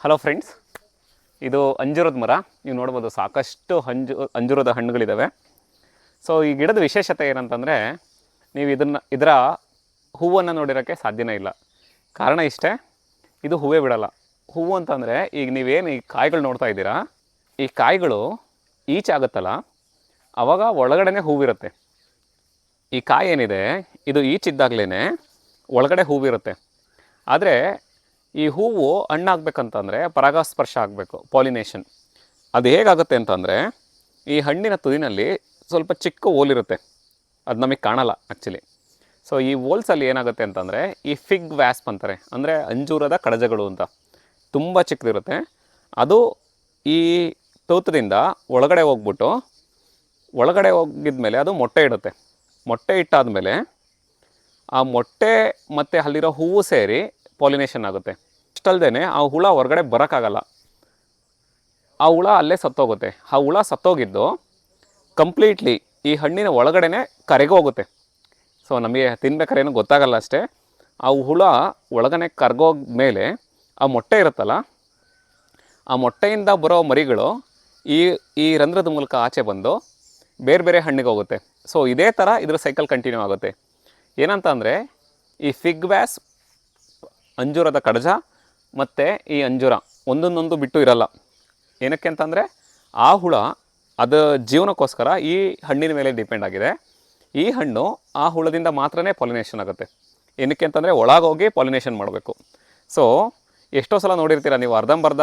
Hello friends ಇದು ಅಂಜೂರದ ಮರ. ನೀವು ನೋಡ್ಬೋದು ಸಾಕಷ್ಟು ಅಂಜು, ಅಂಜೂರದ ಹಣ್ಣುಗಳಿದ್ದಾವೆ ಸೊ ಈ ಗಿಡದ ವಿಶೇಷತೆ ಏನಂತಂದರೆ, ನೀವು ಇದನ್ನು, ಇದರ ಹೂವನ್ನು ನೋಡಿರೋಕ್ಕೆ ಸಾಧ್ಯನೇ ಇಲ್ಲ. ಕಾರಣ ಇಷ್ಟೇ, ಇದು ಹೂವೇ ಬಿಡಲ್ಲ. ಹೂವು ಅಂತಂದರೆ, ಈಗ ನೀವೇನು ಈ ಕಾಯಿಗಳು ನೋಡ್ತಾ ಇದ್ದೀರಾ, ಈ ಕಾಯಿಗಳು ಈಚಾಗುತ್ತಲ್ಲ ಆವಾಗ ಒಳಗಡೆನೇ ಹೂವಿರುತ್ತೆ. ಈ ಕಾಯಿ ಏನಿದೆ, ಇದು ಈಚಿದ್ದಾಗಲೇ ಒಳಗಡೆ ಹೂವಿರುತ್ತೆ. ಆದರೆ ಈ ಹೂವು ಹಣ್ಣಾಗಬೇಕಂತಂದರೆ ಪರಾಗಸ್ಪರ್ಶ ಆಗಬೇಕು ಪಾಲಿನೇಷನ್ ಅದು ಹೇಗಾಗುತ್ತೆ ಅಂತಂದರೆ, ಈ ಹಣ್ಣಿನ ತುದಿನಲ್ಲಿ ಸ್ವಲ್ಪ ಚಿಕ್ಕ ಓಲಿರುತ್ತೆ ಅದು ನಮಗೆ ಕಾಣಲ್ಲ ಆ್ಯಕ್ಚುಲಿ ಸೊ ಈ ಓಲ್ಸಲ್ಲಿ ಏನಾಗುತ್ತೆ ಅಂತಂದರೆ, ಈ ಫಿಗ್ ವ್ಯಾಸ್ಪ್ ಅಂತಾರೆ, ಅಂದರೆ ಅಂಜೂರದ ಕಡಜಗಳು ಅಂತ. ತುಂಬ ಚಿಕ್ಕದಿರುತ್ತೆ. ಅದು ಈ ತೂತದಿಂದ ಒಳಗಡೆ ಹೋಗ್ಬಿಟ್ಟು, ಒಳಗಡೆ ಹೋಗಿದ್ಮೇಲೆ ಅದು ಮೊಟ್ಟೆ ಇಡುತ್ತೆ. ಮೊಟ್ಟೆ ಇಟ್ಟಾದಮೇಲೆ ಆ ಮೊಟ್ಟೆ ಮತ್ತು ಅಲ್ಲಿರೋ ಹೂವು ಸೇರಿ ಪಾಲಿನೇಷನ್ ಆಗುತ್ತೆ. ಅಷ್ಟಲ್ದೇ ಆ ಹುಳ ಹೊರಗಡೆ ಬರೋಕ್ಕಾಗಲ್ಲ. ಆ ಹುಳ ಅಲ್ಲೇ ಸತ್ತೋಗುತ್ತೆ. ಆ ಹುಳ ಸತ್ತೋಗಿದ್ದು ಕಂಪ್ಲೀಟ್ಲಿ ಈ ಹಣ್ಣಿನ ಒಳಗಡೆನೆ ಕರಗೋಗುತ್ತೆ ಸೊ ನಮಗೆ ತಿನ್ಬೇಕಾದ್ರೆ ಏನು ಗೊತ್ತಾಗಲ್ಲ ಅಷ್ಟೇ. ಆ ಹುಳ ಒಳಗನೆ ಕರ್ಗೋಗ ಮೇಲೆ ಆ ಮೊಟ್ಟೆ ಇರುತ್ತಲ್ಲ, ಆ ಮೊಟ್ಟೆಯಿಂದ ಬರೋ ಮರಿಗಳು ಈ ಈ ರಂಧ್ರದ ಮೂಲಕ ಆಚೆ ಬಂದು ಬೇರೆ ಬೇರೆ ಹಣ್ಣಿಗೆ ಹೋಗುತ್ತೆ. ಸೊ ಇದೇ ಥರ ಇದ್ರ ಸೈಕಲ್ ಕಂಟಿನ್ಯೂ ಆಗುತ್ತೆ. ಏನಂತ ಅಂದರೆ ಈ ಫಿಗ್ ವ್ಯಾಸ್ ಅಂಜೂರದ ಕಡಜ ಮತ್ತು ಈ ಅಂಜೂರ ಒಂದೊಂದೊಂದು ಬಿಟ್ಟು ಇರಲ್ಲ. ಏನಕ್ಕೆ ಅಂತಂದರೆ ಆ ಹುಳ ಅದು ಜೀವನಕ್ಕೋಸ್ಕರ ಈ ಹಣ್ಣಿನ ಮೇಲೆ ಡಿಪೆಂಡ್ ಆಗಿದೆ. ಈ ಹಣ್ಣು ಆ ಹುಳದಿಂದ ಮಾತ್ರನೇ ಪಾಲಿನೇಷನ್ ಆಗುತ್ತೆ. ಏನಕ್ಕೆ ಅಂತಂದರೆ ಒಳಗೋಗಿ ಪಾಲಿನೇಷನ್ ಮಾಡಬೇಕು. ಸೊ ಎಷ್ಟೋ ಸಲ ನೋಡಿರ್ತೀರ ನೀವು ಅರ್ಧಂಬರ್ಧ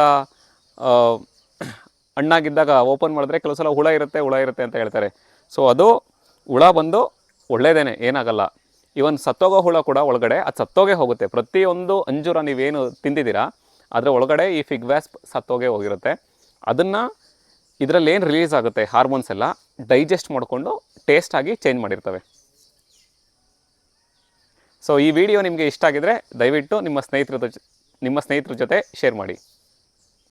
ಹಣ್ಣಾಗಿದ್ದಾಗ ಓಪನ್ ಮಾಡಿದ್ರೆ ಕೆಲವು ಸಲ ಹುಳ ಇರುತ್ತೆ ಹುಳ ಇರುತ್ತೆ ಅಂತ ಹೇಳ್ತಾರೆ. ಸೊ ಅದು ಹುಳ ಬಂದು ಒಳ್ಳೆಯದೇನೆ ಏನಾಗಲ್ಲ. ಇವನ್ ಸತ್ತೋಗೋ ಹುಳ ಕೂಡ ಒಳಗಡೆ, ಅದು ಸತ್ತೋಗೇ ಹೋಗುತ್ತೆ. ಪ್ರತಿಯೊಂದು ಅಂಜೂರ ನೀವೇನು ತಿಂದಿದ್ದೀರಾ, ಅದರ ಒಳಗಡೆ ಈ ಫಿಗ್ ವ್ಯಾಸ್ಪ್ ಸತ್ತೋಗೇ ಹೋಗಿರುತ್ತೆ. ಅದನ್ನು ಇದರಲ್ಲಿ ಏನು ರಿಲೀಸ್ ಆಗುತ್ತೆ ಹಾರ್ಮೋನ್ಸ್ ಎಲ್ಲ ಡೈಜೆಸ್ಟ್ ಮಾಡಿಕೊಂಡು ಟೇಸ್ಟ್ ಆಗಿ ಚೇಂಜ್ ಮಾಡಿರ್ತವೆ. ಸೊ ಈ ವಿಡಿಯೋ ನಿಮಗೆ ಇಷ್ಟ ಆಗಿದ್ರೆ ದಯವಿಟ್ಟು ನಿಮ್ಮ ಸ್ನೇಹಿತರ ನಿಮ್ಮ ಸ್ನೇಹಿತರ ಜೊತೆ ಶೇರ್ ಮಾಡಿ.